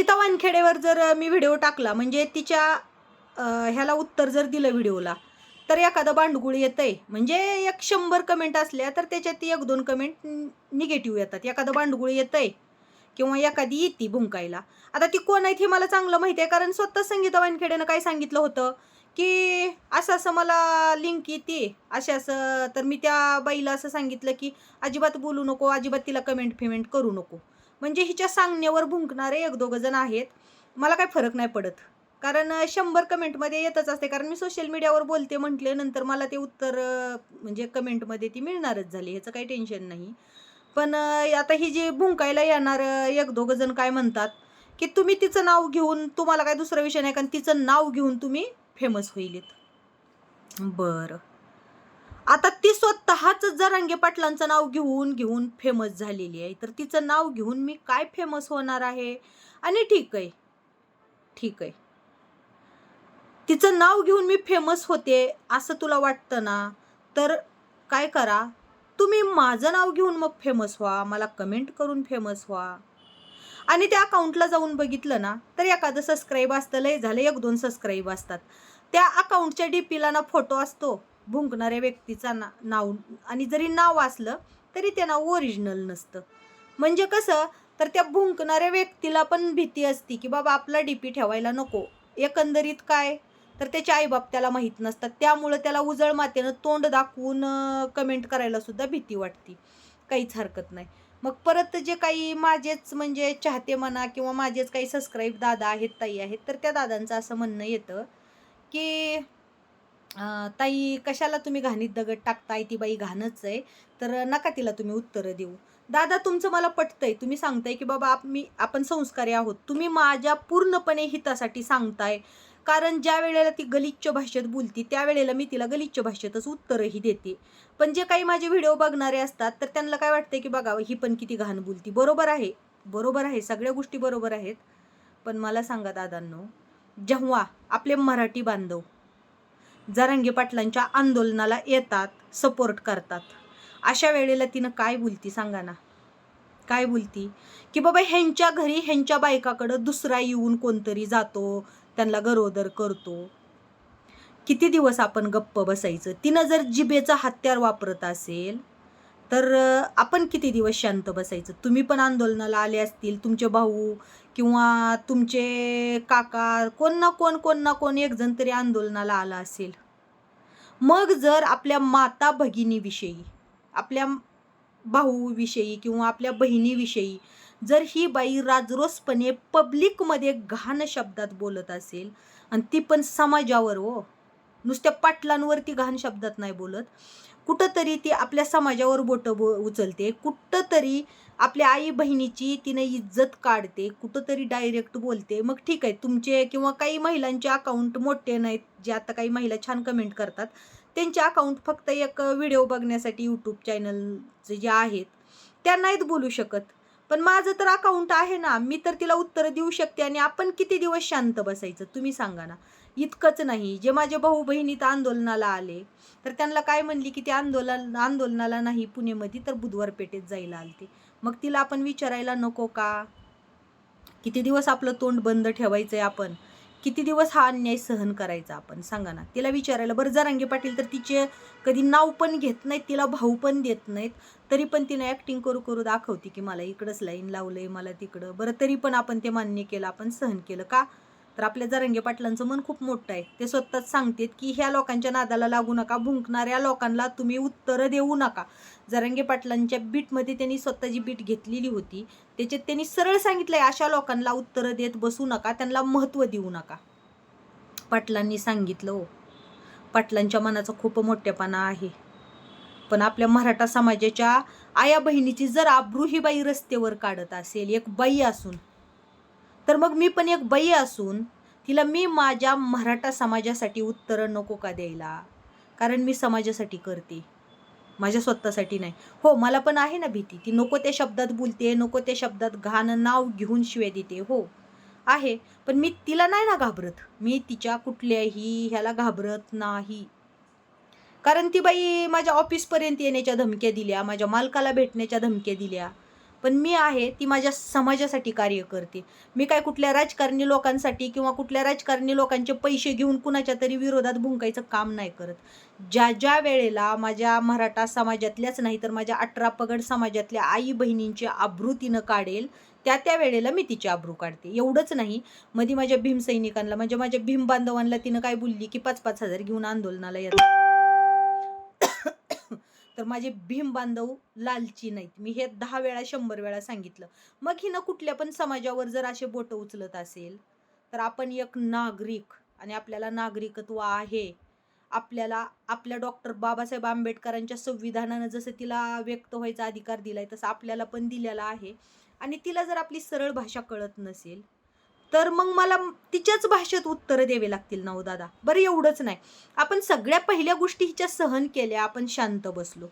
संगीता वानखेडेवर जर मी व्हिडिओ टाकला म्हणजे तिच्या ह्याला उत्तर जर दिलं व्हिडिओला तर एखादं बांडगुळ आहे म्हणजे एक शंभर कमेंट असल्या तर त्याच्यात एक दोन कमेंट निगेटिव्ह येतात. एखादं बांडगुळ आहे किंवा एखादी येते भुंकायला. आता ती कोण आहेत हे मला चांगलं माहिती आहे कारण स्वतः संगीता वानखेडेनं काय सांगितलं होतं की असं असं मला लिंक येते असे असं तर मी त्या बाईला असं सांगितलं की अजिबात बोलू नको अजिबात तिला कमेंट फिमेंट करू नको. म्हणजे हिच्या सांगण्यावर भुंकणारे एक दोघं जण आहेत. मला काय फरक नाही पडत. कारण शंभर कमेंटमध्ये येतच असते. कारण मी सोशल मीडियावर बोलते म्हटले नंतर मला ते उत्तर म्हणजे कमेंटमध्ये ती मिळणारच झाली. ह्याचं काही टेन्शन नाही. पण आता ही जी भुंकायला येणार एक दोघं जण काय म्हणतात की तुम्ही तिचं नाव घेऊन तुम्हाला काय दुसरा विषय नाही कारण तिचं नाव घेऊन तुम्ही फेमस होईलीत. बरं. आता ती स्वतःच जरांगे पाटलांचं नाव घेऊन घेऊन फेमस झालेली आहे तर तिचं नाव घेऊन मी काय फेमस होणार आहे? आणि ठीक आहे. ठीक आहे. तिचं नाव घेऊन मी फेमस होते असं तुला वाटतं ना? तर काय करा? तुम्ही माझं नाव घेऊन मग फेमस व्हा. मला कमेंट करून फेमस व्हा. आणि त्या अकाउंटला जाऊन बघितलं ना तर एखादं सबस्क्राईब असतं. लय झालं एक दोन सबस्क्राईब असतात. त्या अकाउंटच्या डीपीला ना फोटो असतो. भुंकणाऱ्या व्यक्तीचा ना नाव आणि जरी नाव असलं तरी ते नाव ओरिजिनल नसतं. म्हणजे कसं तर त्या भुंकणाऱ्या व्यक्तीला पण भीती असती की बाबा आपला डीपी ठेवायला नको. एकंदरीत काय? तर त्याचे आईबाप त्याला माहीत नसतात. त्यामुळं त्याला उजळ मातेनं तोंड दाखवून कमेंट करायला सुद्धा भीती वाटते. काहीच हरकत नाही. मग परत जे काही माझेच म्हणजे चाहते म्हणा किंवा माझेच काही सबस्क्राईब दादा आहेत ताई आहेत तर त्या दादांचं असं म्हणणं येतं की ताई कशाला तुम्ही घाणीत दगड टाकताय? ती बाई घाणच आहे. तर नका तिला तुम्ही उत्तरं देऊ. दादा तुमचं मला पटतंय. तुम्ही सांगताय की बाबा आप मी आपण संस्कारी आहोत. तुम्ही माझ्या पूर्णपणे हितासाठी सांगताय. कारण ज्या वेळेला ती गलिच्छ भाषेत बोलती त्यावेळेला मी तिला गलिच्छ भाषेतच उत्तरही देते. पण जे काही माझे व्हिडिओ बघणारे असतात तर त्यांना काय वाटतंय की बघावं ही पण किती घाण बोलती. बरोबर आहे. बरोबर आहे. सगळ्या गोष्टी बरोबर आहेत. पण मला सांगा दादांनो जेव्हा आपले मराठी बांधव जरांगे पाटलांच्या आंदोलनाला येतात सपोर्ट करतात. अशा वेळेला तिनं काय बोलती सांगा ना? काय बोलती? की बाबा ह्यांच्या घरी ह्यांच्या बायकाकडं दुसरा येऊन कोणतरी जातो त्यांना गरोदर करतो. किती दिवस आपण गप्प बसायचं? तिनं जर जिभेचं हत्यार वापरत असेल तर आपण किती दिवस शांत बसायचं? तुम्ही पण आंदोलनाला आले असतील तुमचे भाऊ किंवा तुमचे काका कोण ना कोण कोण ना कोण एक जण तरी आंदोलनाला आला असेल. मग जर आपल्या माता भगिनीविषयी आपल्या भाऊविषयी किंवा आपल्या बहिणीविषयी जर ही बाई राजरोसपणे पब्लिकमध्ये घाण शब्दात बोलत असेल आणि ती पण समाजावर हो नुसत्या पाटलांवरती घाण शब्दात नाही बोलत कुठंतरी ती आपल्या समाजावर बोटं बो उचलते. कुठंतरी आपल्या आई बहिणीची तिने इज्जत काढते. कुठंतरी डायरेक्ट बोलते. मग ठीक आहे तुमचे किंवा काही महिलांचे अकाउंट मोठे नाहीत जे आता काही महिला छान कमेंट करतात. त्यांचे अकाउंट फक्त एक व्हिडिओ बघण्यासाठी यूट्यूब चॅनलचे जे आहेत त्या नाहीत बोलू शकत. पण माझं तर अकाउंट आहे ना मी तर तिला उत्तरं देऊ शकते आणि आपण किती दिवस शांत बसायचं तुम्ही सांगा ना. इतकंच नाही. जे माझे भाऊ बहिणीत आंदोलनाला आले तर त्यांना काय म्हणली की ते आंदोलन आंदोलनाला नाही पुणेमध्ये तर बुधवार पेठेत जायला आलते. मग तिला आपण विचारायला नको का? किती दिवस आपलं तोंड बंद ठेवायचं आहे आपण? किती दिवस हा अन्याय सहन करायचा आपण? सांगा ना. तिला विचारायला बरं जरांगे पाटील तर तिचे कधी नाव पण घेत नाहीत तिला भाऊ पण देत नाहीत तरी पण तिने ॲक्टिंग करू करू दाखवते की मला इकडंच लाईन लावलं आहे मला तिकडं. बरं तरी पण आपण ते मान्य केलं आपण सहन केलं का? तर आपल्या जरंगे पाटलांचं मन खूप मोठं आहे. ते स्वतःच सांगतात की ह्या लोकांच्या नादाला लागू नका भुंकणाऱ्या लोकांना तुम्ही उत्तरं देऊ नका. जरंगे पाटलांच्या बीटमध्ये त्यांनी स्वतःची बीट घेतलेली होती. त्याच्यात त्यांनी सरळ सांगितलंय अशा लोकांना उत्तरं देत बसू नका त्यांना महत्त्व देऊ नका. पाटलांनी सांगितलं हो पाटलांच्या मनाचा खूप मोठेपणा आहे. पण आपल्या मराठा समाजाच्या आया बहिणीची जर आब्रू ही बाई रस्त्यावर काढत असेल एक बाई असून तर मग मी पण एक बाई असून तिला मी माझ्या मराठा समाजासाठी उत्तरं नको का द्यायला? कारण मी समाजासाठी करते. माझ्या स्वतःसाठी नाही. हो मला पण आहे ना भीती. ती नको त्या शब्दात बोलते नको त्या शब्दात घाण नाव घेऊन शिवे देते. हो आहे. पण मी तिला नाही ना घाबरत. मी तिच्या कुठल्याही ह्याला घाबरत नाही. कारण ती बाई माझ्या ऑफिसपर्यंत येण्याच्या धमक्या दिल्या माझ्या मालकाला भेटण्याच्या धमक्या दिल्या. पण मी आहे ती माझ्या समाजासाठी कार्य करते. मी काय कुठल्या राजकारणी लोकांसाठी किंवा कुठल्या राजकारणी लोकांचे पैसे घेऊन कुणाच्या तरी विरोधात भुंकायचं काम नाही करत. ज्या ज्या वेळेला माझ्या मराठा समाजातल्याच नाही तर माझ्या अठरा पगड समाजातल्या आई बहिणींची आब्रू तिनं काढेल त्या त्या वेळेला मी तिची आब्रू काढते. एवढंच नाही. मध्ये माझ्या भीम सैनिकांना म्हणजे माझ्या भीम बांधवांना तिनं काय बोलली की पाच पाच हजार घेऊन आंदोलनाला येतात. तर माझे भीम बांधव लालची नाहीत. मी हे दहा वेळा शंभर वेळा सांगितलं. मग हिनं कुठल्या पण समाजावर जर असे बोटं उचलत असेल तर आपण एक नागरिक आणि आपल्याला नागरिकत्व आहे. आपल्याला आपल्या डॉक्टर बाबासाहेब आंबेडकरांच्या संविधानानं जसं तिला व्यक्त व्हायचा अधिकार दिला आहे तसं आपल्याला पण दिलेला आहे. आणि तिला जर आपली सरळ भाषा कळत नसेल तर मग मला तिच्याच भाषेत उत्तरं द्यावे लागतील ना हो दादा? बरं एवढंच नाही. आपण सगळ्या पहिल्या गोष्टी हिच्या सहन केल्या आपण शांत बसलो.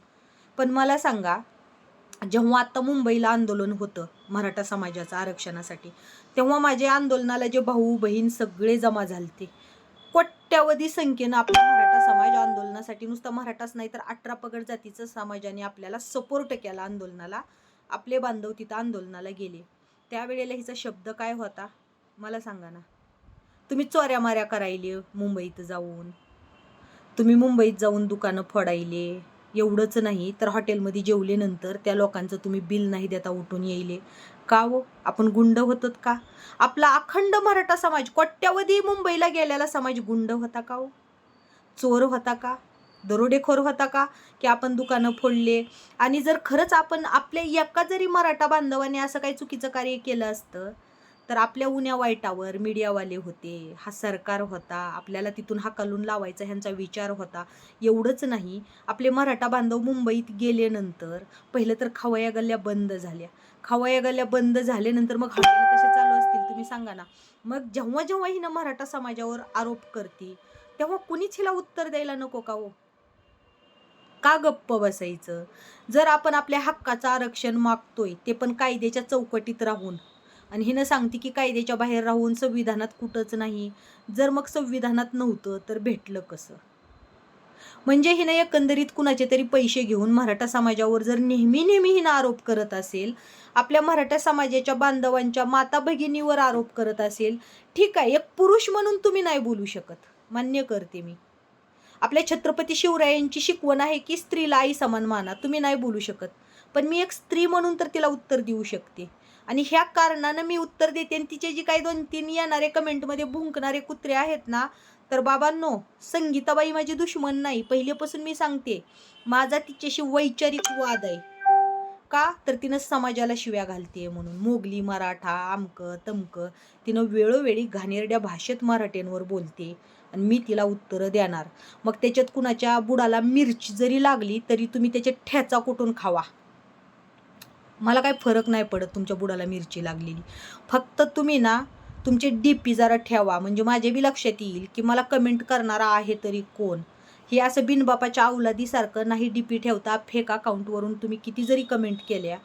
पण मला सांगा जेव्हा आता मुंबईला आंदोलन होतं मराठा समाजाचं आरक्षणासाठी तेव्हा माझ्या आंदोलनाला जे भाऊ बहीण सगळे जमा झालते. कोट्यावधी संख्येनं आपला मराठा समाज आंदोलनासाठी नुसता मराठाच नाही तर अठरा पगड जातीचं समाजाने आपल्याला सपोर्ट केला आंदोलनाला. आपले बांधव तिथं आंदोलनाला गेले. त्यावेळेला हिचा शब्द काय होता? मला सांगा ना. तुम्ही चोऱ्या माऱ्या करायले मुंबईत जाऊन. तुम्ही मुंबईत जाऊन दुकानं फोडायले. एवढंच नाही तर हॉटेलमध्ये जेवलेनंतर त्या लोकांचं तुम्ही बिल नाही देता उठून येईले का हो? आपण गुंड होतात का? आपला अखंड मराठा समाज कोट्यावधी मुंबईला गेलेला समाज गुंड होता का हो? चोर होता का? दरोडेखोर होता का? की आपण दुकानं फोडले? आणि जर खरंच आपण आपल्या एका जरी मराठा बांधवाने असं काही चुकीचं कार्य केलं असतं तर आपल्या उन्या वाईटावर मीडियावाले होते हा सरकार होता आपल्याला तिथून हा कलून लावायचा ह्यांचा विचार होता एवढंच नाही. आपले मराठा बांधव मुंबईत गेल्यानंतर पहिलं तर खवया गल्ल्या बंद झाल्या. खवया गल्ल्या बंद झाल्यानंतर मग हॉटेल कसे चालू असतील तुम्ही सांगा ना. मग जेव्हा जेव्हा हिनं मराठा समाजावर आरोप करते तेव्हा कुणीच हिला उत्तर द्यायला नको का हो? का गप्प बसायचं? जर आपण आपल्या हक्काचं आरक्षण मागतोय ते पण कायद्याच्या चौकटीत राहून. आणि हिनं सांगते की कायद्याच्या बाहेर राहून संविधानात कुठंच नाही. जर मग संविधानात नव्हतं तर भेटलं कसं? म्हणजे हिनं एकंदरीत कुणाचे तरी पैसे घेऊन मराठा समाजावर जर नेहमी नेहमी हिनं आरोप करत असेल आपल्या मराठा समाजाच्या बांधवांच्या माता भगिनीवर आरोप करत असेल ठीक आहे एक पुरुष म्हणून तुम्ही नाही बोलू शकत. मान्य करते मी. आपल्या छत्रपती शिवरायांची शिकवण आहे की स्त्रीला आई समान माना तुम्ही नाही बोलू शकत. पण मी एक स्त्री म्हणून तर तिला उत्तर देऊ शकते. आणि ह्या कारणानं मी उत्तर देते. आणि तिचे जी काही दोन तीन येणारे कमेंटमध्ये भुंकणारे कुत्रे आहेत ना तर बाबांनो संगीताबाई माझी दुश्मन नाही. पहिलेपासून मी सांगते माझा तिच्याशी वैचारिक वाद आहे. का? तर तिनं समाजाला शिव्या घालते म्हणून. मोगली मराठा आमकं तमकं तिनं वेळोवेळी घाणेरड्या भाषेत मराठ्यांवर बोलते आणि मी तिला उत्तरं देणार. मग त्याच्यात कुणाच्या बुडाला मिरची जरी लागली तरी तुम्ही त्याचे ठ्याचा कुठून खावा. मला काही फरक नाही पडत तुमच्या बुडाला मिरची लागलेली. फक्त तुम्ही ना तुमचे डी पी जरा ठेवा. म्हणजे माझे बी लक्षात येईल की मला कमेंट करणारा आहे तरी कोण? हे असं बिनबापाच्या अवलादीसारखं नाही डी पी ठेवता फेक अकाउंटवरून तुम्ही किती जरी कमेंट केल्या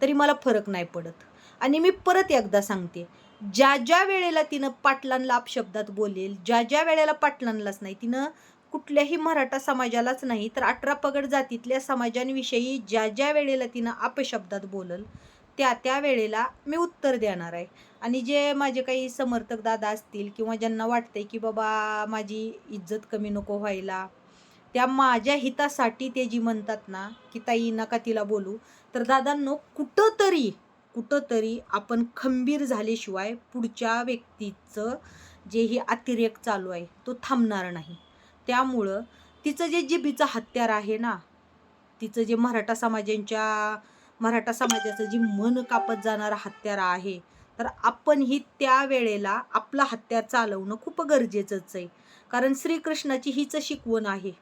तरी मला फरक नाही पडत. आणि मी परत एकदा सांगते ज्या ज्या वेळेला तिनं पाटलांना अपशब्दात बोलेल ज्या ज्या वेळेला पाटलांनाच नाही तिनं कुठल्याही मराठा समाजालाच नाही तर अठरा पगड जातीतल्या समाजांविषयी ज्या ज्या वेळेला तिनं अपशब्दात बोलल त्या त्या वेळेला मी उत्तर देणार आहे. आणि जे माझे काही समर्थक दादा असतील किंवा ज्यांना वाटतंय की बाबा माझी इज्जत कमी नको व्हायला त्या माझ्या हितासाठी ते जी म्हणतात ना की ताई नका तिला बोलू. तर दादांनो कुठंतरी कुठंतरी आपण खंबीर झाल्याशिवाय पुढच्या व्यक्तीचं जे ही अतिरेक चालू आहे तो थांबणार नाही. त्यामुळं तिचं जे जिबीचं हत्यार आहे ना तिचं जे मराठा समाजांच्या मराठा समाजाचं जी मन कापत जाणारं हत्यार आहे तर आपण ही त्या वेळेला आपला हत्यार चालवणं खूप गरजेचंच आहे. कारण श्रीकृष्णाची हीच शिकवण आहे.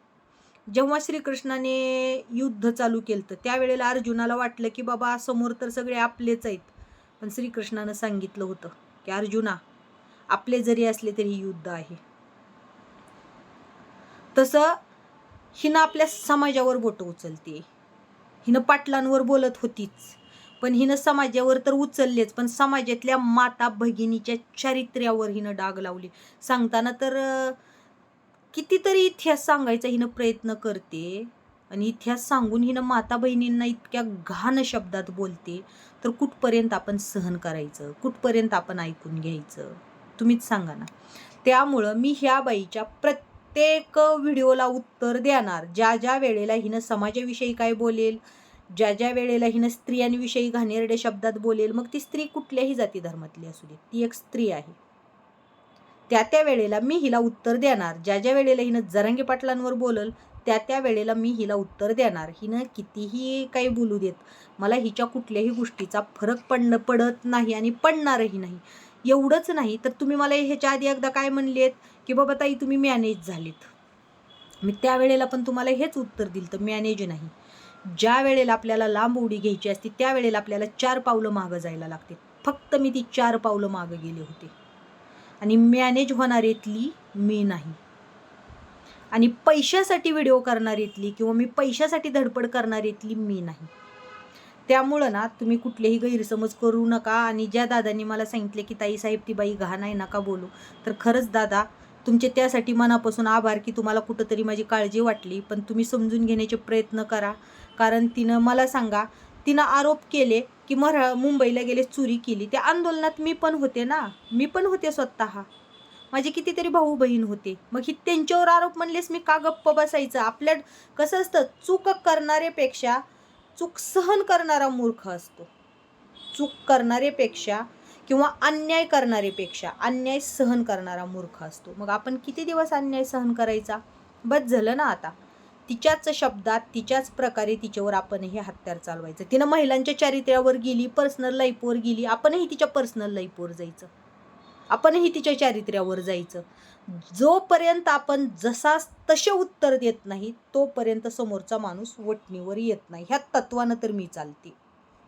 जेव्हा श्रीकृष्णाने युद्ध चालू केलं तर त्यावेळेला अर्जुनाला वाटलं की बाबा समोर तर सगळे आपलेच आहेत. पण श्रीकृष्णानं सांगितलं होतं की अर्जुना आपले जरी असले तरी युद्ध आहे. तसं हिनं आपल्या समाजावर बोटं उचलते. हिनं पाटलांवर बोलत होतीच. पण हिनं समाजावर तर उचललेच पण समाजातल्या माता भगिनीच्या चारित्र्यावर हिनं डाग लावली. सांगताना तर कितीतरी इतिहास सांगायचा हिनं प्रयत्न करते आणि इतिहास सांगून हिनं माता बहिणींना इतक्या घाण शब्दात बोलते तर कुठपर्यंत आपण सहन करायचं? कुठपर्यंत आपण ऐकून घ्यायचं? तुम्हीच सांगा ना. त्यामुळं मी ह्या बाईच्या प्रत्येक व्हिडिओला उत्तर देणार. ज्या ज्या वेळेला हिनं समाजाविषयी काय बोलेल ज्या ज्या वेळेला हिनं स्त्रियांविषयी घाणेरड्या शब्दात बोलेल मग ती स्त्री कुठल्याही जाती धर्मातली असू दे. ती एक स्त्री आहे. त्या त्या वेळेला मी हिला उत्तर देणार. ज्या ज्या वेळेला हिनं जरांगी पाटलांवर बोलल त्या त्या वेळेला मी हिला उत्तर देणार. हिनं कितीही काही बोलू देत मला हिच्या कुठल्याही गोष्टीचा फरक पडणं पडत नाही आणि पडणारही नाही. एवढंच नाही तर तुम्ही मला ह्याच्या आधी एकदा काय म्हणलेत? की बाबा ताई तुम्ही मॅनेज झालीत. मी त्यावेळेला पण तुम्हाला हेच उत्तर दिलं तर मॅनेज नाही. ज्या वेळेला आपल्याला लांब उडी घ्यायची असते त्यावेळेला आपल्याला चार पावलं मागं जायला लागते फक्त मी ती चार पावलं मागं गेले होते. आणि मॅनेज होणारीतली मी नाही. आणि पैशासाठी व्हिडिओ करणारीतली किंवा मी पैशासाठी धडपड करणारीतली मी नाही. त्यामुळं ना तुम्ही कुठलेही गैरसमज करू नका. आणि ज्या दादांनी मला सांगितले की ताई साहेब ती बाई घाण आहे नका बोलू. तर खरंच दादा तुमचे त्यासाठी मनापासून आभार की तुम्हाला कुठंतरी माझी काळजी वाटली पण तुम्ही समजून घेण्याचे प्रयत्न करा. कारण तिनं मला सांगा तिनं आरोप केले की मरा मुंबईला गेले चोरी केली. त्या आंदोलनात मी पण होते ना. मी पण होते स्वतः. माझे कितीतरी भाऊ बहीण होते. मग ही त्यांच्यावर आरोप म्हणलेस मी का गप्प बसायचं? आपल्या कसं असतं चूक करणाऱ्यापेक्षा चूक सहन करणारा मूर्ख असतो. चूक करणाऱ्यापेक्षा किंवा अन्याय करणारीपेक्षा अन्याय सहन करणारा मूर्ख असतो. मग आपण किती दिवस अन्याय सहन करायचा? बस झालं ना आता. तिच्याच शब्दात तिच्याच प्रकारे तिच्यावर आपण हे हत्यार चालवायचं. तिनं महिलांच्या चारित्र्यावर गेली पर्सनल लाईफवर गेली आपणही तिच्या पर्सनल लाईफवर जायचं. आपणही तिच्या चारित्र्यावर जायचं. जोपर्यंत आपण जसा तसे उत्तर देत नाही तोपर्यंत समोरचा माणूस वटणीवर येत नाही. ह्या तत्वानं तर मी चालते.